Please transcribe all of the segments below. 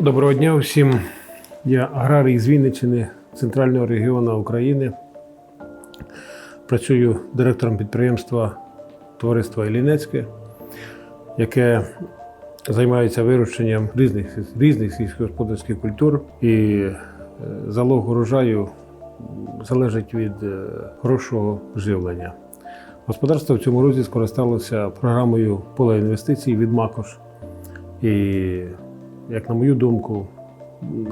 Доброго дня всім. Я аграрій з Вінниччини, центрального регіону України. Працюю директором підприємства товариства Іллінецьке, яке займається вирощенням різних, різних сільськогосподарських культур. І е, залог урожаю залежить від е, хорошого живлення. Господарство в цьому році скористалося програмою поле інвестицій від Макош. І, як на мою думку,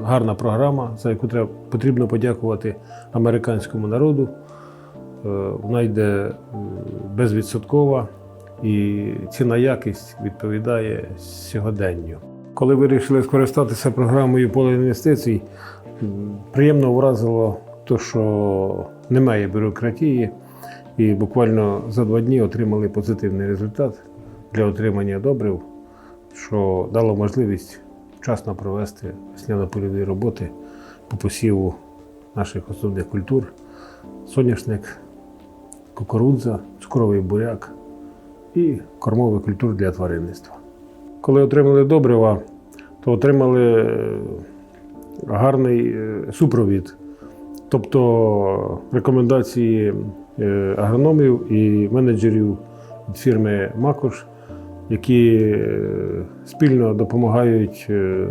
гарна програма, за яку треба потрібно подякувати американському народу. Е, Вона йде безвідсоткова і ціна якість відповідає сьогоденню. Коли вирішили скористатися програмою поле інвестицій, приємно вразило те, що немає бюрократії, і буквально за два дні отримали позитивний результат для отримання добрив, що дало можливість вчасно провести весняно-польові роботи по посіву наших основних культур: соняшник, кукурудза, цукровий буряк і кормових культур для тваринництва. Коли отримали добрива, то отримали е, гарний е, супровід, тобто рекомендації е, агрономів і менеджерів від фірми Макош, які е, спільно допомагають е,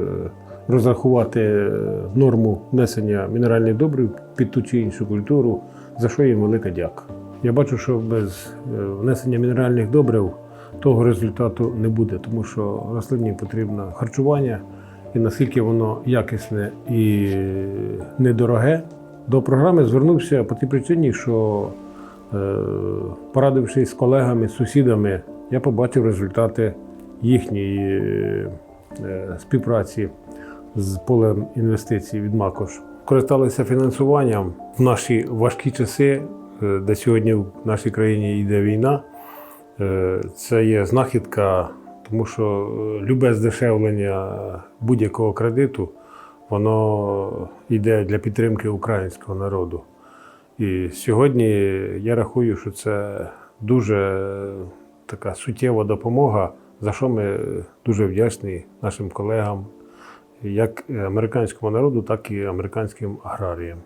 розрахувати е, норму внесення мінеральних добрив під ту чи іншу культуру, за що їм велика дяка. Я бачу, що без внесення мінеральних добрив того результату не буде, тому що рослині потрібно харчування, і наскільки воно якісне і недороге. До програми звернувся по тій причині, що порадившись з колегами, з сусідами, я побачив результати їхньої е, співпраці з полем інвестицій від Макош. Користалися фінансуванням в наші важкі часи, е, де сьогодні в нашій країні йде війна. Е, Це є знахідка, тому що любе здешевлення будь-якого кредиту, воно йде для підтримки українського народу. І сьогодні я рахую, що це дуже така суттєва допомога, за що ми дуже вдячні нашим колегам, як американському народу, так і американським аграріям.